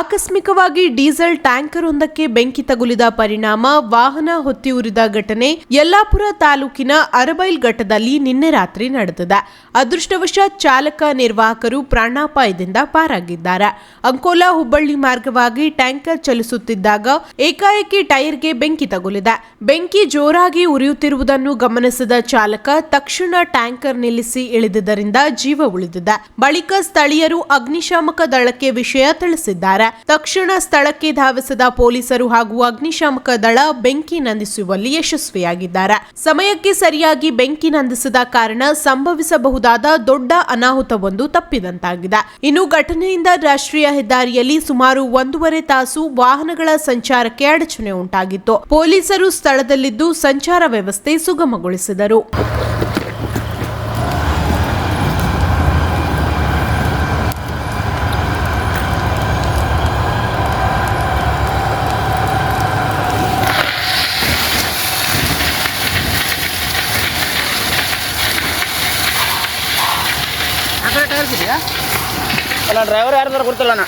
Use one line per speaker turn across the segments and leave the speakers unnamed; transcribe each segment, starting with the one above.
ಆಕಸ್ಮಿಕವಾಗಿ diesel tanker ಒಂದಕ್ಕೆ ಬೆಂಕಿ ತಗುಲಿದ ಪರಿಣಾಮ ವಾಹನ ಹೊತ್ತಿ ಉರಿದ ಘಟನೆ ಯಲ್ಲಾಪುರ ತಾಲೂಕಿನ ಅರಬೈಲ್ ಘಟ್ಟದಲ್ಲಿ ನಿನ್ನೆ ರಾತ್ರಿ ನಡೆದಿದೆ. ಅದೃಷ್ಟವಶಾತ್ ಚಾಲಕ ನಿರ್ವಾಹಕರು ಪ್ರಾಣಾಪಾಯದಿಂದ ಪಾರಾಗಿದ್ದಾರೆ. ಅಂಕೋಲಾ ಹುಬ್ಬಳ್ಳಿ ಮಾರ್ಗವಾಗಿ ಟ್ಯಾಂಕರ್ ಚಲಿಸುತ್ತಿದ್ದಾಗ ಏಕಾಏಕಿ ಟೈರ್ಗೆ ಬೆಂಕಿ ತಗುಲಿದೆ. ಬೆಂಕಿ ಜೋರಾಗಿ ಉರಿಯುತ್ತಿರುವುದನ್ನು ಗಮನಿಸಿದ ಚಾಲಕ ತಕ್ಷಣ ಟ್ಯಾಂಕರ್ ನಿಲ್ಲಿಸಿ ಇಳಿದಿದ್ದರಿಂದ ಜೀವ ಉಳಿದಿದೆ. ಬಳಿಕ ಸ್ಥಳೀಯರು ಅಗ್ನಿಶಾಮಕ ದಳಕ್ಕೆ ವಿಷಯ ತಿಳಿಸಿದ್ದಾರೆ. ತಕ್ಷಣ ಸ್ಥಳಕ್ಕೆ ಧಾವಿಸಿದ ಪೊಲೀಸರು ಹಾಗೂ ಅಗ್ನಿಶಾಮಕ ದಳ ಬೆಂಕಿ ನಂದಿಸುವಲ್ಲಿ ಯಶಸ್ವಿಯಾಗಿದ್ದಾರೆ. ಸಮಯಕ್ಕೆ ಸರಿಯಾಗಿ ಬೆಂಕಿ ನಂದಿಸದ ಕಾರಣ ಸಂಭವಿಸಬಹುದಾದ ದೊಡ್ಡ ಅನಾಹುತವೊಂದು ತಪ್ಪಿದಂತಾಗಿದೆ. ಇನ್ನು ಘಟನೆಯಿಂದ ರಾಷ್ಟ್ರೀಯ ಹೆದ್ದಾರಿಯಲ್ಲಿ ಸುಮಾರು ಒಂದೂವರೆ ತಾಸು ವಾಹನಗಳ ಸಂಚಾರಕ್ಕೆ ಅಡಚಣೆ ಉಂಟಾಗಿತ್ತು. ಪೊಲೀಸರು ಸ್ಥಳದಲ್ಲಿದ್ದು ಸಂಚಾರ ವ್ಯವಸ್ಥೆ ಸುಗಮಗೊಳಿಸಿದರು.
இருக்குதுயா நான் டிரைவர் யார்
இருந்தாலும் கொடுத்துடலாண்ணா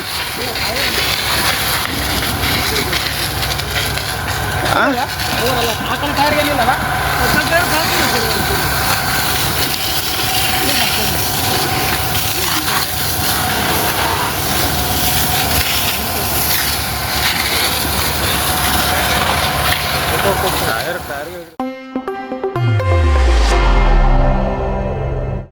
ಟೈರ್ ಟೈರ್